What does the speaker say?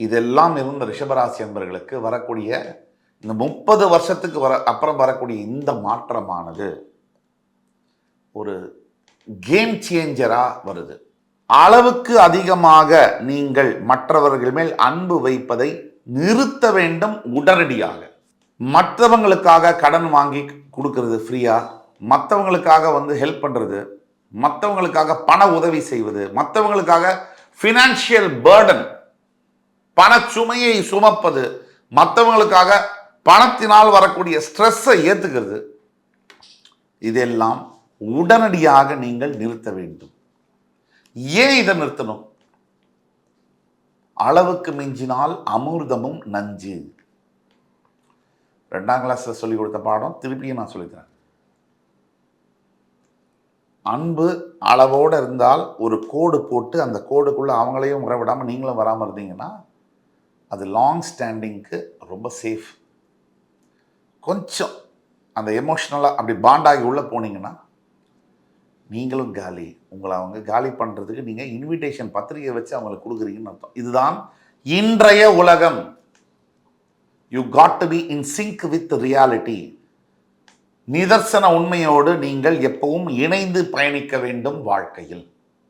இதெல்லாம் இருந்த ரிஷபராசி என்பர்களுக்கு வரக்கூடிய இந்த முப்பது வருஷத்துக்கு வர அப்புறம் வரக்கூடிய இந்த மாற்றமானது ஒரு கேம் சேஞ்சராக வருது. அளவுக்கு அதிகமாக நீங்கள் மற்றவர்கள் மேல் அன்பு வைப்பதை நிறுத்த வேண்டும் உடனடியாக. மற்றவங்களுக்காக கடன் வாங்கி கொடுக்கறது ஃப்ரீயாக மற்றவங்களுக்காக வந்து ஹெல்ப் பண்ணுறது மற்றவங்களுக்காக பண உதவி செய்வது? மற்றவங்களுக்காக ஃபினான்ஷியல் பேர்டன் பணச்சுமையை சுமப்பது மற்றவங்களுக்காக பணத்தினால் வரக்கூடிய ஸ்ட்ரெஸ்ஸை ஏற்றுக்கிறது இதெல்லாம் உடனடியாக நீங்கள் நிறுத்த வேண்டும். ஏன் இதை நிறுத்தணும்? அளவுக்கு மிஞ்சினால் அமிர்தமும் நஞ்சு. ரெண்டாம் கிளாஸ்ல சொல்லி கொடுத்த பாடம் திருப்பியும் நான் சொல்லித்தரேன் அன்பு அளவோடு இருந்தால் ஒரு கோடு போட்டு அந்த கோடுக்குள்ள அவங்களையும் உறவிடாமல் நீங்களும் வராமல் இருந்தீங்கன்னா அது லாங் ஸ்டாண்டிங்க்கு ரொம்ப சேஃப் கொஞ்சம் அந்த எமோஷ்னலாக அப்படி பாண்டாகி உள்ளே போனீங்கன்னா நீங்களும் காலி. உங்களை அவங்க காலி பண்ணுறதுக்கு நீங்கள் இன்விடேஷன் பத்திரிகை வச்சு அவங்களுக்கு கொடுக்குறீங்கன்னு அர்த்தம். இதுதான் இன்றைய உலகம். You got to be in sync with reality நிதர்சன உண்மையோடு நீங்கள் எப்பவும் இணைந்து பயணிக்க வேண்டும் வாழ்க்கையில்.